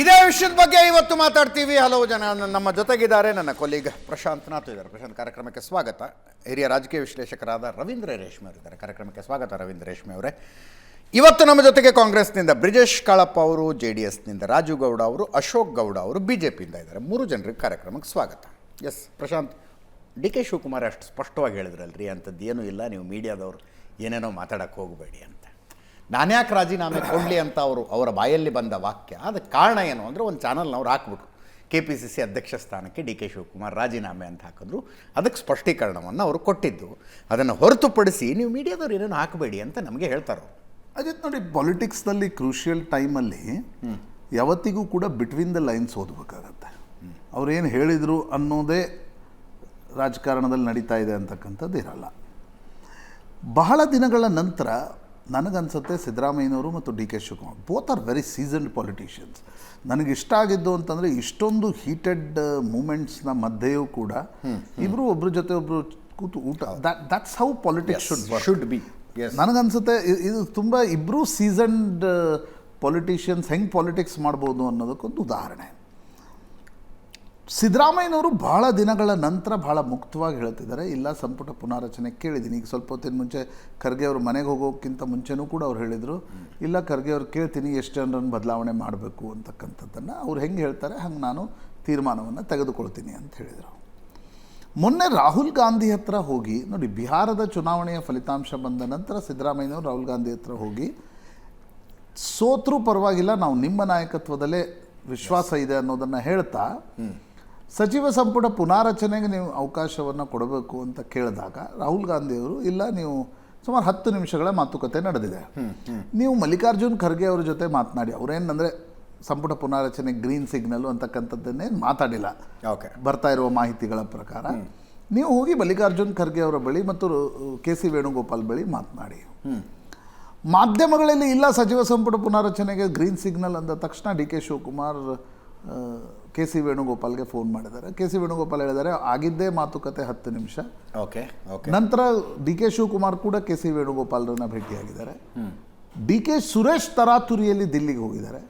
ಇದೇ ವಿಷಯದ ಬಗ್ಗೆ ಇವತ್ತು ಮಾತಾಡ್ತೀವಿ. ಹಲವು ಜನ ನಮ್ಮ ಜೊತೆಗಿದ್ದಾರೆ ನನ್ನ ಕೊಲೀಗ್ ಪ್ರಶಾಂತ್ ನಾಥ್ ಇದ್ದಾರೆ. ಪ್ರಶಾಂತ್, ಕಾರ್ಯಕ್ರಮಕ್ಕೆ ಸ್ವಾಗತ. ಹಿರಿಯ ರಾಜಕೀಯ ವಿಶ್ಲೇಷಕರಾದ ರವೀಂದ್ರ ರೇಷ್ಮೆ ಅವರಿದ್ದಾರೆ ಕಾರ್ಯಕ್ರಮಕ್ಕೆ ಸ್ವಾಗತ ರವೀಂದ್ರ ರೇಷ್ಮೆ ಅವರೇ. ಇವತ್ತು ನಮ್ಮ ಜೊತೆಗೆ ಕಾಂಗ್ರೆಸ್ನಿಂದ ಬ್ರಿಜೇಶ್ ಕಾಳಪ್ಪ ಅವರು, ಜೆ ಡಿ ಎಸ್ನಿಂದ ರಾಜು ಗೌಡ ಅವರು, ಅಶೋಕ್ ಗೌಡ ಅವರು ಬಿ ಜೆ ಪಿಯಿಂದ ಇದ್ದಾರೆ. ಮೂರು ಜನರಿಗೆ ಕಾರ್ಯಕ್ರಮಕ್ಕೆ ಸ್ವಾಗತ. Yes, Prashant, D K Shivakumar ಅಷ್ಟು ಸ್ಪಷ್ಟವಾಗಿ ಹೇಳಿದ್ರಲ್ರಿ? ಅಂಥದ್ದು ಏನೂ ಇಲ್ಲ. ನೀವು ಮೀಡಿಯಾದವರು ಏನೇನೋ ಮಾತಾಡೋಕ್ಕೆ ಹೋಗಬೇಡಿ ಅಂತ. ನಾನ್ಯಾಕೆ ರಾಜೀನಾಮೆ ಕೊಡಲಿ ಅಂತ ಅವರು ಅವರ ಬಾಯಲ್ಲಿ ಬಂದ ವಾಕ್ಯ. ಅದಕ್ಕೆ ಕಾರಣ ಏನು ಅಂದರೆ ಒಂದು ಚಾನಲ್ನವ್ರು ಹಾಕ್ಬಿಟ್ರು. ಕೆ ಪಿ ಸಿ ಸಿ ಅಧ್ಯಕ್ಷ ಸ್ಥಾನಕ್ಕೆ ಡಿ ಕೆ ಶಿವಕುಮಾರ್ ರಾಜೀನಾಮೆ ಅಂತ ಹಾಕಿದ್ರು. ಅದಕ್ಕೆ ಸ್ಪಷ್ಟೀಕರಣವನ್ನು ಅವರು ಕೊಟ್ಟಿದ್ದು. ಅದನ್ನು ಹೊರತುಪಡಿಸಿ ನೀವು ಮೀಡಿಯಾದವ್ರು ಏನೇನು ಹಾಕಬೇಡಿ ಅಂತ ನಮಗೆ ಹೇಳ್ತಾರೆ ಅಜಿತ್ ನೋಡಿ ಪಾಲಿಟಿಕ್ಸ್ನಲ್ಲಿ ಕ್ರೂಷಿಯಲ್ ಟೈಮಲ್ಲಿ ಯಾವತ್ತಿಗೂ ಕೂಡ ಬಿಟ್ವೀನ್ ದ ಲೈನ್ಸ್ ಓದಬೇಕಾಗತ್ತೆ. ಅವ್ರೇನು ಹೇಳಿದರು ಅನ್ನೋದೇ ರಾಜಕಾರಣದಲ್ಲಿ ನಡೀತಾ ಇದೆ ಅಂತಕ್ಕಂಥದ್ದು ಇರಲ್ಲ. ಬಹಳ ದಿನಗಳ ನಂತರ ನನಗನ್ಸುತ್ತೆ ಸಿದ್ದರಾಮಯ್ಯನವರು ಮತ್ತು D K Shivakumar. Both are very seasoned politicians ನನಗೆ ಇಷ್ಟ ಆಗಿದ್ದು ಅಂತಂದರೆ ಇಷ್ಟೊಂದು ಹೀಟೆಡ್ ಮೂಮೆಂಟ್ಸ್ನ ಮಧ್ಯೆಯೂ ಕೂಡ ಇಬ್ಬರು ಒಬ್ಬರ ಜೊತೆ ಒಬ್ಬರು ಕೂತು ಊಟ. That's how politics should should be ನನಗನ್ಸುತ್ತೆ ಇದು ತುಂಬ ಇಬ್ಬರೂ ಸೀಸನ್ಡ್ ಪೊಲಿಟಿಷಿಯನ್ಸ್ ಹೆಂಗೆ ಪಾಲಿಟಿಕ್ಸ್ ಮಾಡ್ಬೋದು ಅನ್ನೋದಕ್ಕೊಂದು ಉದಾಹರಣೆ. ಸಿದ್ದರಾಮಯ್ಯನವರು ಬಹಳ ದಿನಗಳ ನಂತರ ಬಹಳ ಮುಕ್ತವಾಗಿ ಹೇಳ್ತಿದ್ದಾರೆ. ಇಲ್ಲ, ಸಂಪುಟ ಪುನಾರಚನೆ ಕೇಳಿದ್ದೀನಿ. ಈಗ ಸ್ವಲ್ಪ ಹೊತ್ತಿನ ಮುಂಚೆ ಖರ್ಗೆ ಅವರು ಮನೆಗೆ ಹೋಗೋಕ್ಕಿಂತ ಮುಂಚೆನೂ ಕೂಡ ಅವ್ರು ಹೇಳಿದರು. ಇಲ್ಲ, ಖರ್ಗೆ ಅವ್ರು ಕೇಳ್ತೀನಿ, ಎಷ್ಟು ಜನರನ್ನು ಬದಲಾವಣೆ ಮಾಡಬೇಕು ಅಂತಕ್ಕಂಥದ್ದನ್ನು ಅವ್ರು ಹೆಂಗೆ ಹೇಳ್ತಾರೆ, ಹಂಗೆ ನಾನು ತೀರ್ಮಾನವನ್ನು ತೆಗೆದುಕೊಳ್ತೀನಿ ಅಂತ ಹೇಳಿದರು. ಮೊನ್ನೆ ರಾಹುಲ್ ಗಾಂಧಿ ಹತ್ರ ಹೋಗಿ, ನೋಡಿ, ಬಿಹಾರದ ಚುನಾವಣೆಯ ಫಲಿತಾಂಶ ಬಂದ ನಂತರ ಸಿದ್ದರಾಮಯ್ಯನವರು ರಾಹುಲ್ ಗಾಂಧಿ ಹತ್ರ ಹೋಗಿ, ಸೋತ್ರೂ ಪರವಾಗಿಲ್ಲ, ನಾವು ನಿಮ್ಮ ನಾಯಕತ್ವದಲ್ಲೇ ವಿಶ್ವಾಸ ಇದೆ ಅನ್ನೋದನ್ನು ಹೇಳ್ತಾ ಸಚಿವ ಸಂಪುಟ ಪುನಾರಚನೆಗೆ ನೀವು ಅವಕಾಶವನ್ನು ಕೊಡಬೇಕು ಅಂತ ಕೇಳಿದಾಗ ರಾಹುಲ್ ಗಾಂಧಿಯವರು ಇಲ್ಲ ನೀವು ಸುಮಾರು ಹತ್ತು ನಿಮಿಷಗಳ ಮಾತುಕತೆ ನಡೆದಿದೆ. ನೀವು ಮಲ್ಲಿಕಾರ್ಜುನ್ ಖರ್ಗೆ ಅವ್ರ ಜೊತೆ ಮಾತನಾಡಿ. ಅವರೇನಂದರೆ ಸಂಪುಟ ಪುನಾರಚನೆ ಗ್ರೀನ್ ಸಿಗ್ನಲ್ಲು ಅಂತಕ್ಕಂಥದ್ದನ್ನೇ ಮಾತಾಡಿಲ್ಲ. ಓಕೆ. ಬರ್ತಾ ಇರುವ ಮಾಹಿತಿಗಳ ಪ್ರಕಾರ. ನೀವು ಹೋಗಿ ಮಲ್ಲಿಕಾರ್ಜುನ್ ಖರ್ಗೆ ಅವರ ಬಳಿ ಮತ್ತು ಕೆ ಸಿ ವೇಣುಗೋಪಾಲ್ ಬಳಿ ಮಾತನಾಡಿ. ಮಾಧ್ಯಮಗಳಲ್ಲಿ ಇಲ್ಲ ಸಚಿವ ಸಂಪುಟ ಪುನಾರಚನೆಗೆ ಗ್ರೀನ್ ಸಿಗ್ನಲ್ ಅಂದ ತಕ್ಷಣ D K Shivakumar K C ವೇಣುಗೋಪಾಲ್ಗೆ phone ಮಾಡಿದ್ದಾರೆ. ಕೆ ಸಿ ವೇಣುಗೋಪಾಲ್ ಹೇಳಿದ್ದಾರೆ ಆಗಿದ್ದೇ ಮಾತುಕತೆ ಹತ್ತು ನಿಮಿಷ. Okay okay. ನಂತರ ಡಿ ಕೆ ಶಿವಕುಮಾರ್ ಕೂಡ ಕೆ ಸಿ ವೇಣುಗೋಪಾಲ್ರನ್ನ ಭೇಟಿಯಾಗಿದ್ದಾರೆ. ಡಿ ಕೆ ಸುರೇಶ್ ತರಾತುರಿಯಲ್ಲಿ ದಿಲ್ಲಿಗೆ ಹೋಗಿದ್ದಾರೆ.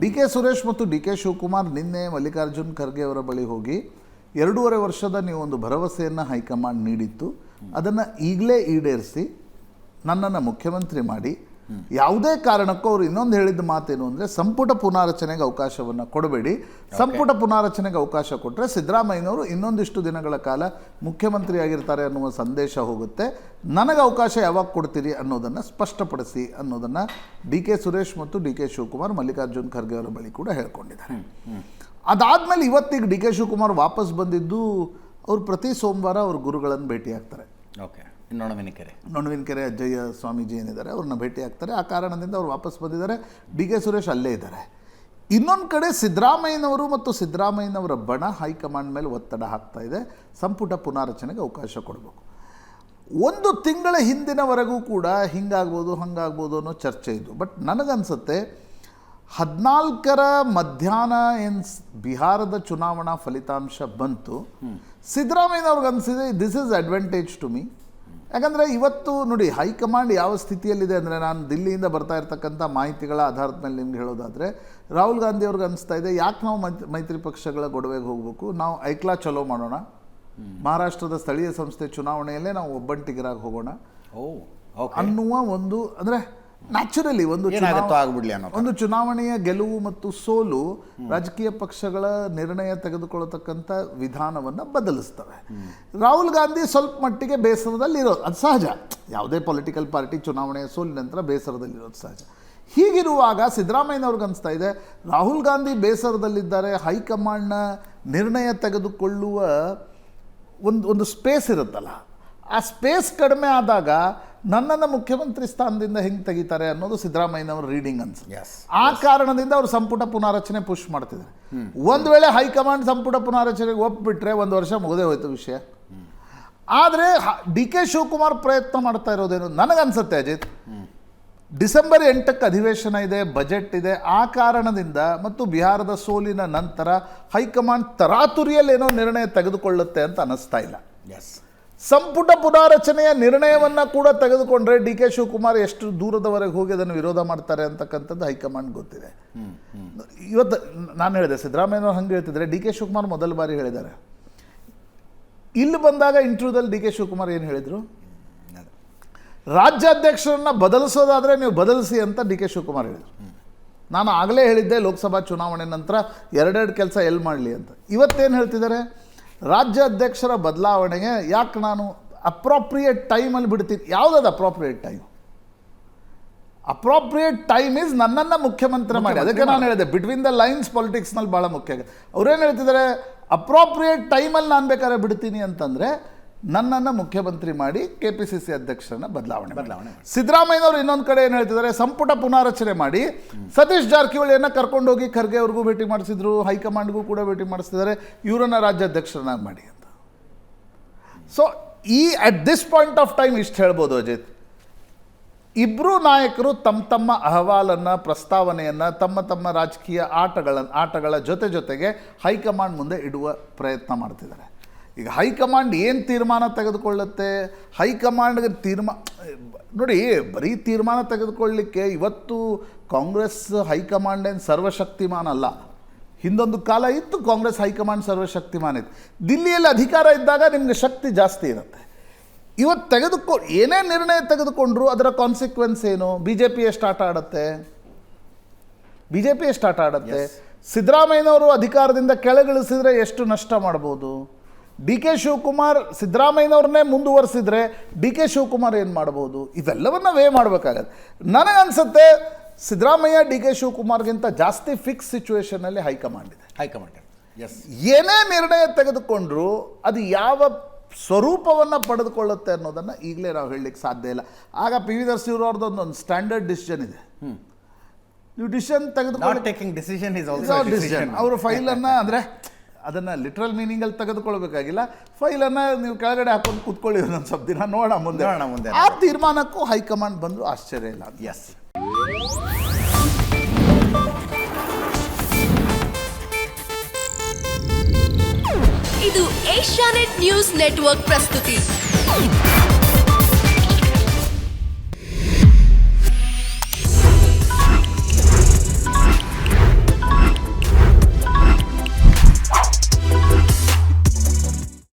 ಡಿ ಕೆ ಸುರೇಶ್ ಮತ್ತು ಡಿ ಕೆ ಶಿವಕುಮಾರ್ ನಿನ್ನೆ ಮಲ್ಲಿಕಾರ್ಜುನ್ ಖರ್ಗೆ ಅವರ ಬಳಿ ಹೋಗಿ ಎರಡೂವರೆ ವರ್ಷದ ನೀವು ಒಂದು ಭರವಸೆಯನ್ನು ಹೈಕಮಾಂಡ್ ನೀಡಿತ್ತು. ಅದನ್ನು ಈಗಲೇ ಈಡೇರಿಸಿ ನನ್ನನ್ನು ಮುಖ್ಯಮಂತ್ರಿ ಮಾಡಿ ಯಾವುದೇ ಕಾರಣಕ್ಕೂ ಅವರು ಇನ್ನೊಂದು ಹೇಳಿದ ಮಾತೇನು ಅಂದರೆ ಸಂಪುಟ ಪುನಾರಚನೆಗೆ ಅವಕಾಶವನ್ನು ಕೊಡಬೇಡಿ. ಸಂಪುಟ ಪುನಾರಚನೆಗೆ ಅವಕಾಶ ಕೊಟ್ಟರೆ ಸಿದ್ದರಾಮಯ್ಯನವರು ಇನ್ನೊಂದಿಷ್ಟು ದಿನಗಳ ಕಾಲ ಮುಖ್ಯಮಂತ್ರಿ ಆಗಿರ್ತಾರೆ ಅನ್ನುವ ಸಂದೇಶ ಹೋಗುತ್ತೆ. ನನಗೆ ಅವಕಾಶ ಯಾವಾಗ ಕೊಡ್ತೀರಿ ಅನ್ನೋದನ್ನು ಸ್ಪಷ್ಟಪಡಿಸಿ ಅನ್ನೋದನ್ನು ಡಿ ಕೆ ಸುರೇಶ್ ಮತ್ತು ಡಿ ಕೆ ಶಿವಕುಮಾರ್ ಮಲ್ಲಿಕಾರ್ಜುನ್ ಖರ್ಗೆ ಅವರ ಬಳಿ ಕೂಡ ಹೇಳ್ಕೊಂಡಿದ್ದಾರೆ. ಅದಾದಮೇಲೆ ಇವತ್ತಿಗೆ ಡಿ ಕೆ ಶಿವಕುಮಾರ್ ವಾಪಸ್ ಬಂದಿದ್ದು ಅವರು ಪ್ರತಿ ಸೋಮವಾರ ಅವ್ರ ಗುರುಗಳನ್ನು ಭೇಟಿಯಾಗ್ತಾರೆ. ಓಕೆ ಇನ್ನೊಂದು ಮಿನಿಕೆರೆ ನೊಣವಿನಕೆರೆ ಅಜ್ಜಯ್ಯ ಸ್ವಾಮೀಜಿ ಏನಿದ್ದಾರೆ ಅವ್ರನ್ನ ಭೇಟಿ ಆಗ್ತಾರೆ. ಆ ಕಾರಣದಿಂದ ಅವ್ರು ವಾಪಸ್ ಬಂದಿದ್ದಾರೆ. ಡಿ ಕೆ ಸುರೇಶ್ ಅಲ್ಲೇ ಇದ್ದಾರೆ. ಇನ್ನೊಂದು ಕಡೆ ಸಿದ್ದರಾಮಯ್ಯನವರು ಮತ್ತು ಸಿದ್ದರಾಮಯ್ಯನವರ ಬಣ ಹೈಕಮಾಂಡ್ ಮೇಲೆ ಒತ್ತಡ ಹಾಕ್ತಾ ಇದೆ. ಸಂಪುಟ ಪುನಾರಚನೆಗೆ ಅವಕಾಶ ಕೊಡಬೇಕು. ಒಂದು ತಿಂಗಳ ಹಿಂದಿನವರೆಗೂ ಕೂಡ ಹಿಂಗಾಗ್ಬೋದು ಹಂಗಾಗ್ಬೋದು ಅನ್ನೋ ಚರ್ಚೆ ಇದ್ದು ಬಟ್ ನನಗನ್ಸುತ್ತೆ ಹದಿನಾಲ್ಕರ ಮಧ್ಯಾಹ್ನ ಏನು ಬಿಹಾರದ ಚುನಾವಣಾ ಫಲಿತಾಂಶ ಬಂತು. ಸಿದ್ದರಾಮಯ್ಯನವ್ರಿಗೆ ಅನಿಸಿದೆ this is advantage to me ಯಾಕಂದರೆ ಇವತ್ತು ನೋಡಿ ಹೈಕಮಾಂಡ್ ಯಾವ ಸ್ಥಿತಿಯಲ್ಲಿದೆ ಅಂದರೆ ನಾನು ದಿಲ್ಲಿಯಿಂದ ಬರ್ತಾ ಇರ್ತಕ್ಕಂಥ ಮಾಹಿತಿಗಳ ಆಧಾರದ ಮೇಲೆ ನಿಮ್ಗೆ ಹೇಳೋದಾದರೆ ರಾಹುಲ್ ಗಾಂಧಿ ಅವ್ರಿಗೆ ಅನಿಸ್ತಾ ಇದೆ ಯಾಕೆ ನಾವು ಮೈತ್ರಿ ಮೈತ್ರಿ ಪಕ್ಷಗಳ ಗೊಡವೆಗೆ ಹೋಗಬೇಕು? ನಾವು ಐಕ್ಲಾ ಚಲೋ ಮಾಡೋಣ. ಮಹಾರಾಷ್ಟ್ರದ ಸ್ಥಳೀಯ ಸಂಸ್ಥೆ ಚುನಾವಣೆಯಲ್ಲೇ ನಾವು ಒಬ್ಬಂಟಿಗರಾಗಿ ಹೋಗೋಣ. ಓ ಅನ್ನುವ ಒಂದು ಅಂದರೆ ನ್ಯಾಚುರಲಿ ಒಂದು ಆಗ್ಬಿಡ್ಲಿ ಅನ್ನೋ ಒಂದು ಚುನಾವಣೆಯ ಗೆಲುವು ಮತ್ತು ಸೋಲು ರಾಜಕೀಯ ಪಕ್ಷಗಳ ನಿರ್ಣಯ ತೆಗೆದುಕೊಳ್ಳತಕ್ಕಂಥ ವಿಧಾನವನ್ನು ಬದಲಿಸ್ತವೆ. ರಾಹುಲ್ ಗಾಂಧಿ ಸ್ವಲ್ಪ ಮಟ್ಟಿಗೆ ಬೇಸರದಲ್ಲಿ ಇರೋದು. ಅದು ಸಹಜ. ಯಾವುದೇ ಪೊಲಿಟಿಕಲ್ ಪಾರ್ಟಿ ಚುನಾವಣೆಯ ಸೋಲಿನ ನಂತರ ಬೇಸರದಲ್ಲಿರೋದು ಸಹಜ. ಹೀಗಿರುವಾಗ ಸಿದ್ದರಾಮಯ್ಯನವ್ರಿಗೆ ಅನಿಸ್ತಾ ಇದೆ ರಾಹುಲ್ ಗಾಂಧಿ ಬೇಸರದಲ್ಲಿದ್ದಾರೆ ಹೈಕಮಾಂಡ್ನ ನಿರ್ಣಯ ತೆಗೆದುಕೊಳ್ಳುವ ಒಂದು ಒಂದು ಸ್ಪೇಸ್ ಇರುತ್ತಲ್ಲ. ಆ ಸ್ಪೇಸ್ ಕಡಿಮೆ ಆದಾಗ ನನ್ನನ್ನು ಮುಖ್ಯಮಂತ್ರಿ ಸ್ಥಾನದಿಂದ ಹೆಂಗೆ ತೆಗಿತಾರೆ ಅನ್ನೋದು ಸಿದ್ದರಾಮಯ್ಯನವ್ರ ರೀಡಿಂಗ್ ಅನ್ಸುತ್ತೆ. ಆ ಕಾರಣದಿಂದ ಅವರು ಸಂಪುಟ ಪುನಾರಚನೆ ಪುಷ್ ಮಾಡ್ತಿದ್ದಾರೆ. ಒಂದು ವೇಳೆ ಹೈಕಮಾಂಡ್ ಸಂಪುಟ ಪುನಾರಚನೆಗೆ ಒಪ್ಪಿಬಿಟ್ರೆ ಒಂದು ವರ್ಷ ಮುಗದೆ ಹೋಯ್ತು ವಿಷಯ. ಆದರೆ ಡಿ ಕೆ ಶಿವಕುಮಾರ್ ಪ್ರಯತ್ನ ಮಾಡ್ತಾ ಇರೋದೇನು ನನಗನ್ಸುತ್ತೆ ಅಜಿತ್? ಡಿಸೆಂಬರ್ ಎಂಟಕ್ಕೆ ಅಧಿವೇಶನ ಇದೆ ಬಜೆಟ್ ಇದೆ. ಆ ಕಾರಣದಿಂದ ಮತ್ತು ಬಿಹಾರದ ಸೋಲಿನ ನಂತರ ಹೈಕಮಾಂಡ್ ತರಾತುರಿಯಲ್ಲಿ ಏನೋ ನಿರ್ಣಯ ತೆಗೆದುಕೊಳ್ಳುತ್ತೆ ಅಂತ ಅನ್ನಿಸ್ತಾ ಇಲ್ಲ. ಎಸ್ ಸಂಪುಟ ಪುನಾರಚನೆಯ ನಿರ್ಣಯವನ್ನ ಕೂಡ ತೆಗೆದುಕೊಂಡ್ರೆ ಡಿ ಕೆ ಶಿವಕುಮಾರ್ ಎಷ್ಟು ದೂರದವರೆಗೆ ಹೋಗಿ ಅದನ್ನು ವಿರೋಧ ಮಾಡ್ತಾರೆ ಅಂತಕ್ಕಂಥದ್ದು ಹೈಕಮಾಂಡ್ ಗೊತ್ತಿದೆ. ಇವತ್ತು ನಾನು ಹೇಳಿದೆ, ಸಿದ್ದರಾಮಯ್ಯನವ್ರು ಹಂಗೆ ಹೇಳ್ತಿದ್ರೆ ಡಿ ಕೆ ಶಿವಕುಮಾರ್ ಮೊದಲ ಬಾರಿ ಹೇಳಿದ್ದಾರೆ. ಇಲ್ಲಿ ಬಂದಾಗ ಇಂಟರ್ವ್ಯೂದಲ್ಲಿ ಡಿ ಕೆ ಶಿವಕುಮಾರ್ ಏನು ಹೇಳಿದರು? ರಾಜ್ಯಾಧ್ಯಕ್ಷರನ್ನ ಬದಲಿಸೋದಾದರೆ ನೀವು ಬದಲಿಸಿ ಅಂತ ಡಿ ಕೆ ಶಿವಕುಮಾರ್ ಹೇಳಿದರು. ನಾನು ಆಗಲೇ ಹೇಳಿದ್ದೆ ಲೋಕಸಭಾ ಚುನಾವಣೆ ನಂತರ ಎರಡೆರಡು ಕೆಲಸ ಎಲ್ಲಿ ಮಾಡಲಿ ಅಂತ. ಇವತ್ತೇನು ಹೇಳ್ತಿದ್ದಾರೆ? ರಾಜ್ಯಾಧ್ಯಕ್ಷರ ಬದಲಾವಣೆಗೆ ಯಾಕೆ ನಾನು ಅಪ್ರಾಪ್ರಿಯೇಟ್ ಟೈಮಲ್ಲಿ ಬಿಡ್ತೀನಿ? ಯಾವುದದು appropriate time appropriate time is ನನ್ನನ್ನು ಮುಖ್ಯಮಂತ್ರಿ ಮಾಡಿ. ಅದಕ್ಕೆ ನಾನು ಹೇಳಿದೆ ಬಿಟ್ವೀನ್ ದ ಲೈನ್ಸ್ ಪಾಲಿಟಿಕ್ಸ್ನಲ್ಲಿ ಭಾಳ ಮುಖ್ಯ ಆಗುತ್ತೆ ಅವ್ರೇನು ಹೇಳ್ತಿದ್ದಾರೆ? ಅಪ್ರಾಪ್ರಿಯೇಟ್ ಟೈಮಲ್ಲಿ ನಾನು ಬೇಕಾದ್ರೆ ಬಿಡ್ತೀನಿ ಅಂತಂದರೆ ನನ್ನನ್ನು ಮುಖ್ಯಮಂತ್ರಿ ಮಾಡಿ ಕೆ ಪಿ ಸಿ ಸಿ ಅಧ್ಯಕ್ಷರನ್ನ ಬದಲಾವಣೆ ಬದಲಾವಣೆ. ಸಿದ್ದರಾಮಯ್ಯನವರು ಇನ್ನೊಂದು ಕಡೆ ಏನು ಹೇಳ್ತಿದ್ದಾರೆ ಸಂಪುಟ ಪುನಾರಚನೆ ಮಾಡಿ ಸತೀಶ್ ಜಾರಕಿಹೊಳಿಯನ್ನ ಕರ್ಕೊಂಡೋಗಿ ಖರ್ಗೆ ಅವ್ರಿಗೂ ಭೇಟಿ ಮಾಡಿಸಿದ್ರು ಹೈಕಮಾಂಡ್ಗೂ ಕೂಡ ಭೇಟಿ ಮಾಡಿಸ್ತಿದ್ದಾರೆ ಇವರನ್ನ ರಾಜ್ಯಾಧ್ಯಕ್ಷರನ್ನಾಗಿ ಮಾಡಿ ಅಂತ. ಸೊ ಈ at this point of time ಇಷ್ಟು ಹೇಳ್ಬೋದು ಅಜಿತ್. ಇಬ್ಬರು ನಾಯಕರು ತಮ್ಮ ತಮ್ಮ ಅಹವಾಲನ್ನು ಪ್ರಸ್ತಾವನೆಯನ್ನು ತಮ್ಮ ತಮ್ಮ ರಾಜಕೀಯ ಆಟಗಳ ಆಟಗಳ ಜೊತೆ ಜೊತೆಗೆ ಹೈಕಮಾಂಡ್ ಮುಂದೆ ಇಡುವ ಪ್ರಯತ್ನ ಮಾಡ್ತಿದ್ದಾರೆ. ಈಗ ಹೈಕಮಾಂಡ್ ಏನು ತೀರ್ಮಾನ ತೆಗೆದುಕೊಳ್ಳುತ್ತೆ? ಹೈಕಮಾಂಡ್ಗೆ ತೀರ್ಮಾ ನೋಡಿ ಬರೀ ತೀರ್ಮಾನ ತೆಗೆದುಕೊಳ್ಳಲಿಕ್ಕೆ ಇವತ್ತು ಕಾಂಗ್ರೆಸ್ ಹೈಕಮಾಂಡ್ ಏನು ಸರ್ವಶಕ್ತಿಮಾನ ಅಲ್ಲ. ಹಿಂದೊಂದು ಕಾಲ ಇತ್ತು ಕಾಂಗ್ರೆಸ್ ಹೈಕಮಾಂಡ್ ಸರ್ವಶಕ್ತಿಮಾನ ಇತ್ತು. ದಿಲ್ಲಿಯಲ್ಲಿ ಅಧಿಕಾರ ಇದ್ದಾಗ ನಿಮಗೆ ಶಕ್ತಿ ಜಾಸ್ತಿ ಇರುತ್ತೆ. ಇವತ್ತು ತೆಗೆದುಕೊ ಏನೇ ನಿರ್ಣಯ ತೆಗೆದುಕೊಂಡ್ರು ಅದರ ಕಾನ್ಸಿಕ್ವೆನ್ಸ್ ಏನು? ಬಿ ಜೆ ಪಿ ಎಷ್ಟು ಆಟ ಆಡುತ್ತೆ. ಬಿ ಜೆ ಪಿ ಎಷ್ಟು ಆಟ ಆಡುತ್ತೆ ಸಿದ್ದರಾಮಯ್ಯನವರು ಅಧಿಕಾರದಿಂದ ಕೆಳಗಿಳಿಸಿದರೆ ಎಷ್ಟು ನಷ್ಟ ಮಾಡ್ಬೋದು? ಡಿ ಕೆ ಶಿವಕುಮಾರ್ ಸಿದ್ದರಾಮಯ್ಯನವ್ರನ್ನೇ ಮುಂದುವರಿಸಿದ್ರೆ ಡಿ ಕೆ ಶಿವಕುಮಾರ್ ಏನು ಮಾಡ್ಬೋದು? ಇವೆಲ್ಲವನ್ನ ವೇ ಮಾಡಬೇಕಾಗತ್ತೆ. ನನಗನ್ಸುತ್ತೆ ಸಿದ್ದರಾಮಯ್ಯ ಡಿ ಕೆ ಶಿವಕುಮಾರ್ಗಿಂತ ಜಾಸ್ತಿ ಫಿಕ್ಸ್ ಸಿಚುವೇಶನಲ್ಲಿ ಹೈಕಮಾಂಡ್ ಇದೆ. ಹೈಕಮಾಂಡ್ ಎಸ್ ಏನೇ ನಿರ್ಣಯ ತೆಗೆದುಕೊಂಡ್ರು ಅದು ಯಾವ ಸ್ವರೂಪವನ್ನು ಪಡೆದುಕೊಳ್ಳುತ್ತೆ ಅನ್ನೋದನ್ನು ಈಗಲೇ ನಾವು ಹೇಳಲಿಕ್ಕೆ ಸಾಧ್ಯ ಇಲ್ಲ. ಆಗ ಪಿ ವಿ ನರಸಿಂಹರವ್ರದ್ದು ಒಂದು ಸ್ಟ್ಯಾಂಡರ್ಡ್ ಡಿಸಿಷನ್ ಇದೆ. ನೀವು ಡಿಸಿಷನ್ ತೆಗೆದುಕೊಂಡು taking decision is also decision ಅವರು ಫೈಲನ್ನು ಅಂದರೆ ಅದನ್ನು ಲಿಟ್ರಲ್ ಮೀನಿಂಗಲ್ಲಿ ತೆಗೆದುಕೊಳ್ಬೇಕಾಗಿಲ್ಲ. ಫೈಲನ್ನು ನೀವು ಕೆಳಗಡೆ ಹಾಕೊಂಡು ಕೂತ್ಕೊಳ್ಳಿ ಒಂದೊಂದು ಸ್ವಲ್ಪ ದಿನ ನೋಡೋಣ ಮುಂದೆ. ಮುಂದೆ. ಆ ತೀರ್ಮಾನಕ್ಕೂ ಹೈಕಮಾಂಡ್ ಬಂದು ಆಶ್ಚರ್ಯ ಇಲ್ಲ. ಎಸ್ ಇದು ಏಷ್ಯಾನೆಟ್ ನ್ಯೂಸ್ ನೆಟ್ವರ್ಕ್ ಪ್ರಸ್ತುತಿ.